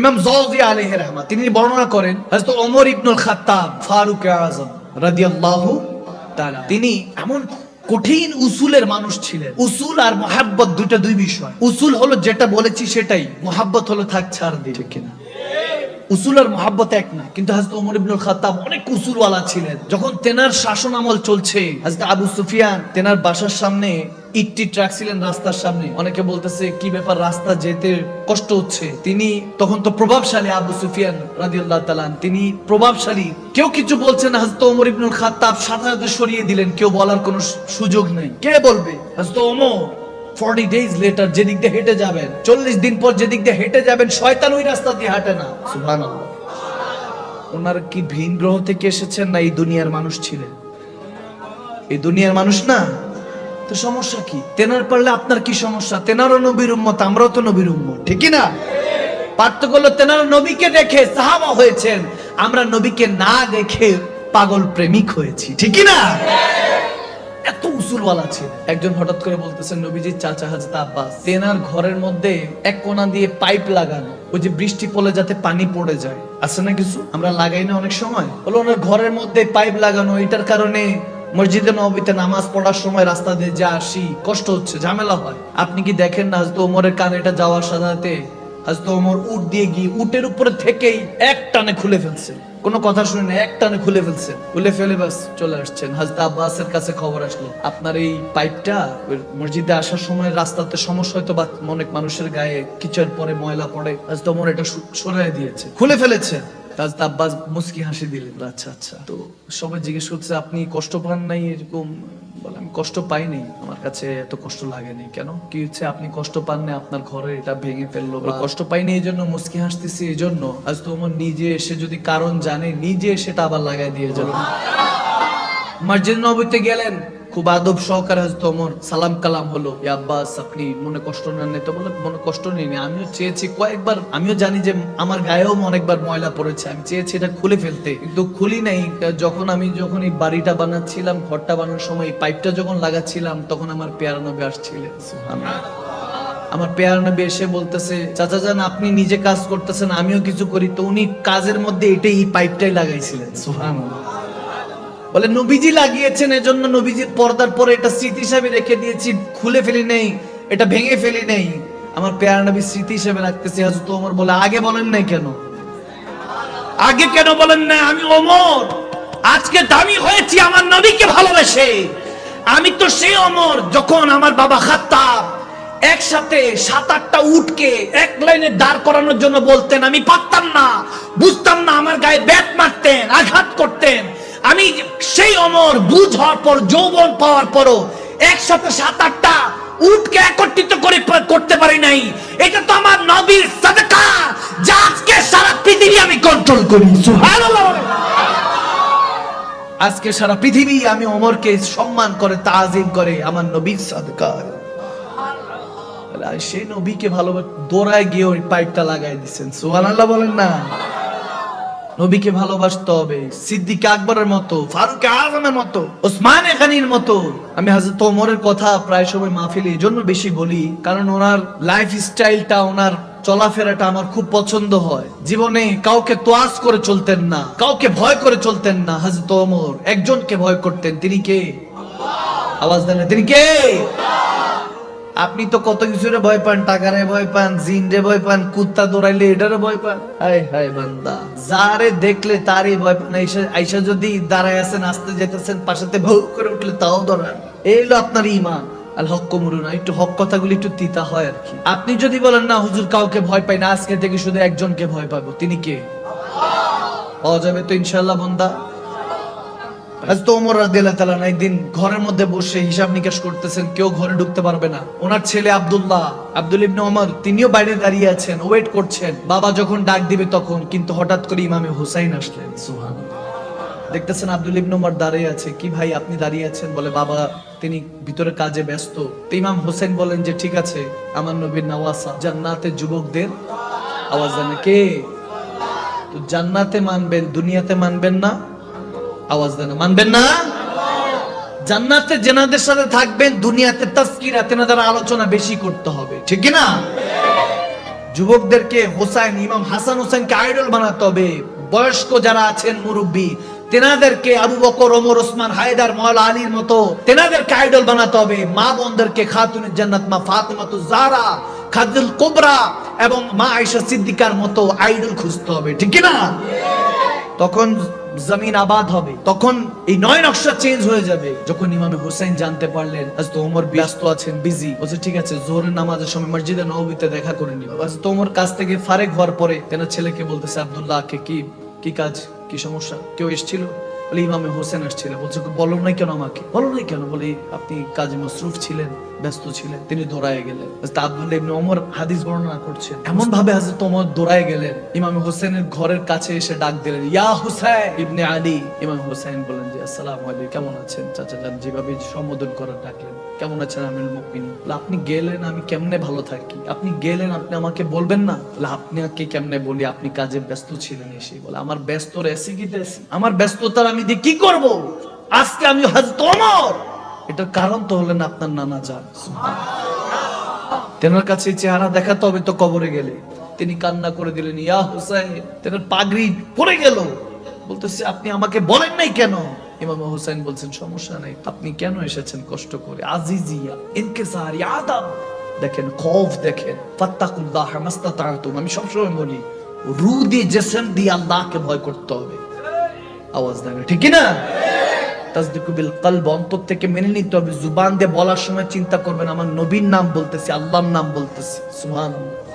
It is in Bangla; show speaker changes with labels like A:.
A: ইমাম জওজি আলাইহি রাহমাত তিনি বর্ণনা করেন হযরত ওমর ইবনুল খাত্তাব ফারুক আযম রাদিয়াল্লাহু তাআলা। তিনি এমন কঠিন উসুলের মানুষ ছিলেন। উসুল আর মোহাব্বত দুইটা দুই বিষয়। উসুল হলো যেটা বলেছি সেটাই মোহাব্বত হলো থাক ছাড় দিই ঠিক কিনা? উসুল আর মোহাব্বত এক না কিন্তু হাজরত ওমর ইবনুল খাত্তাব অনেক উসুলওয়ালা ছিলেন। যখন তেনার শাসন আমল চলছে হাজরত আবু সুফিয়ান তেনার বাসার সামনে ইটটি ট্রাক ছিলেন রাস্তার সামনে। অনেকে বলতেছে কি ব্যাপার রাস্তা যেতে কষ্ট হচ্ছে? তিনি তখন তো প্রভাবশালী আবু সুফিয়ান রাদিয়াল্লাহু তাআলা আনহু, তিনি প্রভাবশালী। কেউ কিছু বলছেন হাজরত ওমর ইবনুল খাত্তাব সাথে সরিয়ে দিলেন। কেউ বলার কোনো সুযোগ নেই। কে বলবে? হাজরত ওমর। ফর্টি ডেজ লেটার যেদিক দিয়ে হেঁটে যাবেন চল্লিশ দিন পর যেদিক দিয়ে হেঁটে যাবেন শয়তান ওই রাস্তা দিয়ে হাঁটে না। ওনার কি ভিন গ্রহ থেকে এসেছেন না এই দুনিয়ার মানুষ ছিলেন? এই দুনিয়ার মানুষ না? তো সমস্যা কি? তেনার পারলে আপনার কি সমস্যা? তেনারও নবীর উম্মত, আমরাও তো নবীর উম্মত। ঠিকই না? পার্থক্য হলো তেনারা নবীকে দেখে সাহাবা হয়েছেন। আমরা নবীকে না দেখে পাগল প্রেমিক হয়েছি। ঠিকই না? এত উসুলওয়ালা ছিল একজন হঠাৎ করে বলতেছেন, নবীজির চাচা হাজরত আব্বাস, তেনার ঘরের মধ্যে এক কোণা দিয়ে পাইপ লাগানো। ওই যে বৃষ্টি পড়লে যাতে পানি পড়ে যায়। আছে না কিছু? আমরা লাগাই না অনেক সময়। হলো ওনার ঘরের মধ্যে পাইপ লাগানো, এটার কারণে মসজিদে নবীতে নামাজ পড়ার সময় রাস্তা দিয়ে যা আসি, কষ্ট হচ্ছে, ঝামেলা হয়। আপনি কি দেখেন না হাজরত ওমরের কানে এটা যাওয়ার সাথে হাজরত ওমর উট দিয়ে গিয়ে উটের উপরে থেকেই এক টানে খুলে ফেলছে। কোনো কথা শুনে না এক টানে খুলে ফেলছে। খুলে ফেলে বাস চলে আসছেন। হাজরত আব্বাসের কাছে খবর আসলো। আপনার এই পাইপটা মসজিদে আসার সময় রাস্তাতে সমস্যা হয়তো বা অনেক মানুষের গায়ে কিচের পরে ময়লা পড়ে। হাজরত ওমর এটা সরাই দিয়েছে। খুলে ফেলেছে। আব্বাস মুস্কি হাসি দিলেন। আচ্ছা আচ্ছা। তো সবাই জিজ্ঞেস করছে আপনি কষ্ট পান নাই এরকম? বলে আমি কষ্ট পাইনি আমার কাছে এত কষ্ট লাগেনি কেন? কি হচ্ছে? আপনি কষ্ট পান না আপনার ঘরে এটা ভেঙে ফেলল বা কষ্ট পাইনি এই জন্য মুস্কি হাসতেছি এই জন্য আজ তোমার নিজে এসে যদি কারণ জানে নিজে সেটা আবার লাগাই দিয়ে যাবে মসজিদ নবীতে গেলেন। খুব আদব সহকারে হয়তো ওমর সালাম কালাম হলো আব্বাস, আপনি মনে কষ্ট নেন নাই?" তো বলে, মনে কষ্ট নেই আমিও চেয়েছি কয়েকবার, আমিও জানি যে আমার গায়েও অনেকবার ময়লা পড়েছে, আমি চেয়েছি এটা খুলে ফেলতে। কিন্তু খুলি নাই, যখন আমি যখন এই বাড়িটা বানাচ্ছিলাম, ঘরটা বানানোর সময় পাইপটা যখন লাগাচ্ছিলাম, তখন আমার পেয়ারা নবী আসছিলেন আমার পেয়ার নবী এসে বলতেছে, চাচা যান, আপনি নিজে কাজ করতেছেন, আমিও কিছু করি। তো উনি কাজের মধ্যে এটাই এই পাইপটাই লাগাইছিলেন। সুবহানাল্লাহ। বলে, নবীজি লাগিয়েছেন, এজন্য নবীজির পর্দার পরে এটা স্মৃতি হিসাবে রেখে দিয়েছি, খুলে ফেলি নেই, এটা ভেঙে ফেলি নেই। আমার পেয়ার নবী স্মৃতি হিসাবে রাখতেছি হাজরত ওমর বলে, আগে বলেন নাই কেন? আগে কেন বলেন না আমি ওমর। আজকে দামি হয়েছি আমার নবীকে ভালোবেসে। আমি তো সেই অমর যখন আমার বাবা খাত্তাব একসাথে সাত আটটা উঠকে এক লাইনে দাঁড় করানোর জন্য বলতেন, আমি পারতাম না, বুঝতাম না, আমার গায়ে ব্যাট মারতেন, আঘাত করতেন। আমি সেই অমর বুঝ হওয়ার পর, যৌবন পাওয়ার পরও একসাথে সাত, আটটা উটকে একত্রিত করে করতে পারি নাই। এটা তো আমার নবীর সাদকা, যা আজকে সারা পৃথিবী আমি কন্ট্রোল করি। আজকে সারা পৃথিবী আমি ওমরকে সম্মান করে, তাজিম করে আমার নবীর সাদকা। সেই নবীকে ভালোবাসে দৌড়ায় গিয়ে ওই পাইপটা লাগাই দিচ্ছেন সুবহানাল্লাহ বলেন না। নবীকে ভালোবাসতে হবে। সিদ্দিক আকবরের মতো, ফারুক আজমের মতো, ওসমান এখানির মতো। আমি হাজরত ওমরের কথা প্রায় সময় মাহফিলে এই জন্য বেশি বলি, কারণ ওনার লাইফ স্টাইলটা ওনার চলাফেরাটা আমার খুব পছন্দ হয়। জীবনে কাউকে তোয়াজ করে চলতেন না, কাউকে ভয় করে চলতেন না। হাজরত ওমর, একজনকে ভয় করতেন, তিনি কে? আওয়াজ দেন তিনি কে? আপনি তো কত কিছুরে ভয় পান, টাকারে ভয় পান, জিনরে ভয় পান, কুত্তা দৌড়াইলে এটারে ভয় পান। হায় হায় বান্দা। যারে দেখলে তারই ভয় পান। আইসা যদি দাঁড়ায় আছেন, আসতে যেতেছেন পাশাতে ভৌ করে উঠলে তাও দৌড়ান এই হলো আপনার ইমান আল হক মরুন একটু হক কথাগুলি একটু তিতা হয় আর কি। আপনি যদি বলেন, না, হুজুর, কাউকে ভয় পাই না, আজকে থেকে শুধু একজনকে ভয় পাবো। তিনি কে? পাওয়া যাবে তো ইনশাল্লাহ বন্দা। আজ তো ওমর রাদিয়াল্লাহু তাআলা একদিন ঘরের মধ্যে বসে হিসাব নিকাশ করতেছেন, কেউ ঘরে ঢুকতে পারবে না। ওনার ছেলে আব্দুল্লাহ, আব্দুল ইবনে ওমর, তিনিও বাইরে দাঁড়িয়ে আছেন, ওয়েট করছেন। বাবা যখন ডাক দিবে তখন, কিন্তু হঠাৎ করে ইমামে হুসাইন আসলেন। সুবহানাল্লাহ। দেখতেছেন আব্দুল ইবনে ওমর দাঁড়িয়ে আছে, কি ভাই আপনি দাঁড়িয়ে আছেন? বলে, বাবা, তিনি ভিতরে কাজে ব্যস্ত। ইমাম হোসেন বলেন যে, ঠিক আছে, আমার নবীর নওয়াসা জান্নাতের যুবকদের আওয়াজ দেন কে? তো জান্নাতে মানবেন, দুনিয়াতে মানবেন না আওয়াজ দেন। মানবেন না? জান্নাতে জেনাদের সাথে থাকবেন, দুনিয়াতে তাস্কিরা তেনাদের আলোচনা বেশি করতে হবে। ঠিক না যুবকদেরকে হোসাইন, ইমাম হাসান হোসেনকে আইডল বানাতে হবে। বয়স্ক যারা আছেন মুরব্বী, তেনাদেরকে আবু বকর, ওমর, ওসমান, হায়দার, মওলা আলীর মতো তেনাদেরকে আইডল বানাতে হবে। মা বোনদেরকে খাতুন জান্নাত, মা ফাতেমাতু জাহরা খাদুল কোবরা এবং মা আয়েশা সিদ্দিকার মতো আইডল খুঁজতে হবে। ঠিক না তখন জমিন আবাদ হবে। তখন এই নয় নকশা চেঞ্জ হয়ে যাবে। যখন ইমামে হোসেন জানতে পারলেন আজ তো ওমর ব্যস্ত আছেন বিজি বলছে, ঠিক আছে, জোহরের নামাজের সময় মসজিদে নবীতে দেখা করে নিব আজ তো ওমর কাছ থেকে ফারেক হওয়ার পরে তেনার ছেলেকে বলতেছে আব্দুল্লাহ কে, কি কি কাজ, কি সমস্যা? কেউ এসেছিল? বলে, ইমামে হোসেন আসছিল। বলছে, বলো নাই কেন আমাকে? বলো নাই কেন? বলে, আপনি কাজে মসরুফ ছিলেন। ব্যস্ত ছিলেন তিনি দৌড়ায় গেলেন। আব্দুল্লাহ ইবনে ওমর হাদিস বর্ণনা করছেন এমন ভাবে হযরত ওমর দৌড়ায় গেলেন ইমামে হোসেনের ঘরের কাছে এসে ডাক দিলেন ইয়া হুসাইন ইবনে আলী। ইমাম হোসেন বলেন যে আসসালামু আলাইকুম কেমন আছেন? চাচা যান যেভাবে সম্বোধন করার ডাকলেন কেমন আছেন আমিরুল মুমিনিন? আপনি গেলেন আমি কেমনে ভালো থাকি? আপনি গেলেন আপনি আমাকে বলবেন না? বলে, আপনাকে কেমনে বলি? আপনি কাজে ব্যস্ত ছিলেন এসে। বলে আমার ব্যস্ত রেসি কি আমার ব্যস্ততার আমি দিয়ে কি করব? আজকে আমি হযরত ওমর এটার কারণ তো হলেন আপনার নানা যান তেনার কাছে চেহারা দেখাতে হবে তো কবরে গেলে। তিনি কান্না করে দিলেন, ইয়া হুসাইন, তেনার পাগড়ি পড়ে গেল। বলতেছে, আপনি আমাকে বলেন নাই কেন? ইমাম হুসাইন বলছেন, সমস্যা নেই, আপনি কেন এসেছেন কষ্ট করে? আজিজিয়া, ইনকিসার, আদব। দেখেন, খৌফ দেখেন। ফাত্তাকুল্লাহ মাস্তাতাতুম, আমি সবসময় বলি রু দিয়ে জিসম দিয়ে আল্লাহকে ভয় করতে হবে। আওয়াজ দেন ঠিক না তাসদিকু বিল কলব, অন্তর থেকে মেনে নিতে হবে। জুবান দিয়ে বলার সময় চিন্তা করবেন, আমার নবীর নাম বলতেছি, আল্লাহর নাম বলতেছি। সুবহানাল্লাহ।